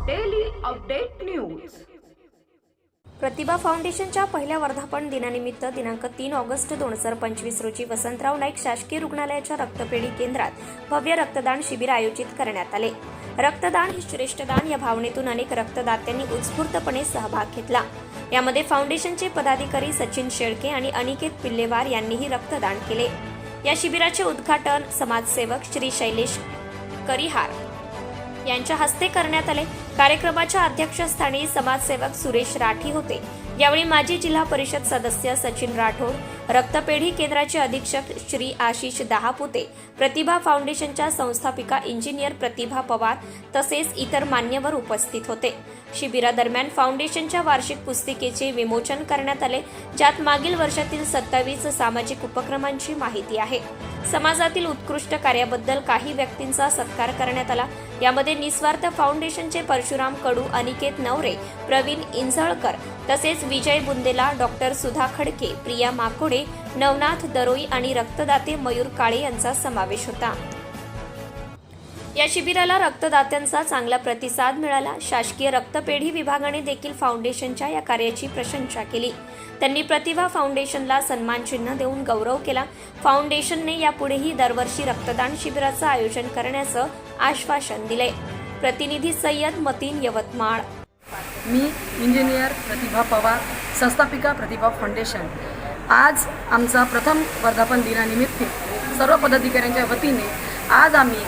Update news प्रतिभा फाउंडेशनच्या पहिल्या वर्धापन दिनानिमित्त दिनांक तीन ऑगस्ट दोन हजार पंचवीस रोजी वसंतराव नाईक शासकीय रुग्णालयाच्या रक्तपेढी केंद्रात भव्य रक्तदान शिबिर आयोजित करण्यात आले. रक्तदान हे श्रेष्ठदान या भावनेतून अनेक रक्तदात्यांनी उत्स्फूर्तपणे सहभाग घेतला. यामध्ये फाउंडेशनचे पदाधिकारी सचिन शेळके आणि अनिकेत पिल्लेवार यांनीही रक्तदान केले. या शिबिराचे उद्घाटन समाजसेवक श्री शैलेश करिहार यांच्या हस्ते करण्यात आले. कार्यक्रमाच्या अध्यक्षस्थानी समाजसेवक सुरेश राठी होते. यावेळी माजी जिल्हा परिषद सदस्य सचिन राठोड रक्तपेढी केंद्राचे अधीक्षक श्री आशिष दहापुते प्रतिभा फाउंडेशनच्या संस्थापिका इंजिनियर प्रतिभा पवार तसेच इतर मान्यवर उपस्थित होते. शिबिरादरम्यान फाउंडेशनच्या वार्षिक पुस्तिकेचे विमोचन करण्यात आले ज्यात मागील वर्षातील सत्तावीस सामाजिक उपक्रमांची माहिती आहे. समाजातील उत्कृष्ट कार्याबद्दल काही व्यक्तींचा सत्कार करण्यात आला. यामध्ये निस्वार्थ फाउंडेशनचे परशुराम कडू अनिकेत नवरे प्रवीण इंझळकर तसेच विजय बुंदेला डॉक्टर सुधा खडके प्रिया माकोडे नवनाथ दरोई आणि रक्तदाते मयूर काळे यांचा समावेश होता. या शिबिराला रक्तदात्यांचा चांगला प्रतिसाद मिळाला. शासकीय रक्तपेढी विभागाने देखील फाउंडेशनच्या या कार्याची प्रशंसा केली. त्यांनी प्रतिभा फाउंडेशनला सन्मान चिन्ह देऊन गौरव केला. फाउंडेशनने यापुढेही दरवर्षी रक्तदान शिबिराचं आयोजन करण्याचं आश्वासन दिले. प्रतिनिधी सय्यद मतीन यवतमाळ. मी इंजिनियर प्रतिभा पवार संस्थापिका प्रतिभा फाउंडेशन. आज आमचा प्रथम वर्धापन दिनानिमित्त सर्व पदाधिकाऱ्यांच्या वतीने आज आम्ही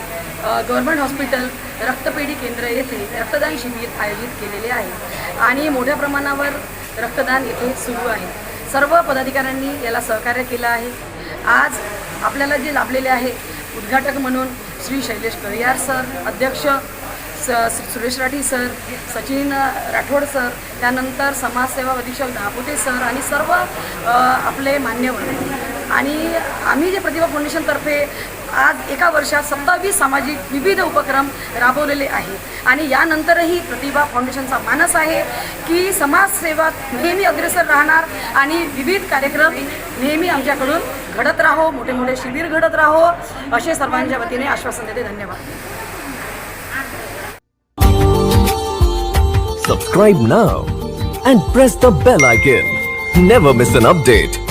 गव्हर्मेंट गव्हर्नमेंट हॉस्पिटल रक्तपेढी केंद्र येथे रक्तदान शिबिर आयोजित केलेले आहे. आणि मोठ्या प्रमाणावर रक्तदान येथे सुरू आहे. सर्व पदाधिकाऱ्यांनी याला सहकार्य केलं आहे. आज आपल्याला जे लाभलेले आहे उद्घाटक म्हणून श्री शैलेश करियार सर अध्यक्ष स सुरेश राठी सर सचिन राठोड सर त्यानंतर समाजसेवा अधीक्षक दहापुते सर आणि सर्व आपले मान्यवर. आणि आम्ही जे प्रतिभा फाउंडेशनतर्फे आज एका वर्षात सत्तावीस सामाजिक विविध उपक्रम राबवलेले आहेत आणि यानंतरही प्रतिभा फाउंडेशनचा मानस आहे की समाजसेवा नेहमी अग्रेसर राहणार आणि विविध कार्यक्रम नेहमी आमच्याकडून घडत राहो मोठे मोठे शिबिर घडत राहो असे सर्वांच्या वतीने आश्वासन देते धन्यवाद Subscribe now and press the bell icon. Never miss an update.